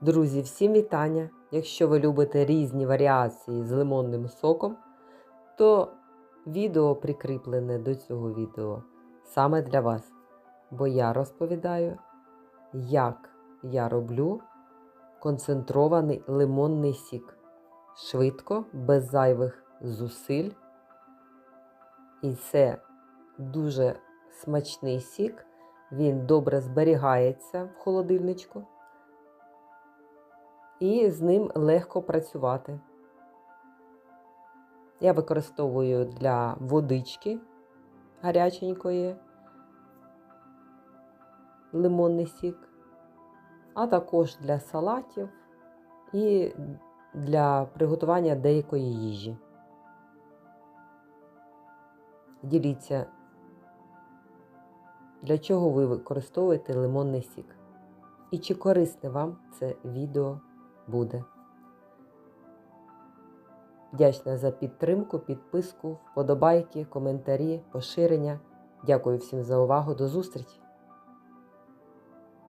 Друзі, всім вітання! Якщо ви любите різні варіації з лимонним соком, то відео прикріплене до цього відео саме для вас. Бо я розповідаю, як я роблю концентрований лимонний сік. Швидко, без зайвих зусиль. І це дуже смачний сік. Він добре зберігається в холодильничку і з ним легко працювати. Я використовую для водички гаряченької лимонний сік, а також для салатів і для приготування деякої їжі. Діліться, для чого ви використовуєте лимонний сік. І чи корисне вам це відео буде. Вдячна за підтримку, підписку, вподобайки, коментарі, поширення. Дякую всім за увагу. До зустрічі!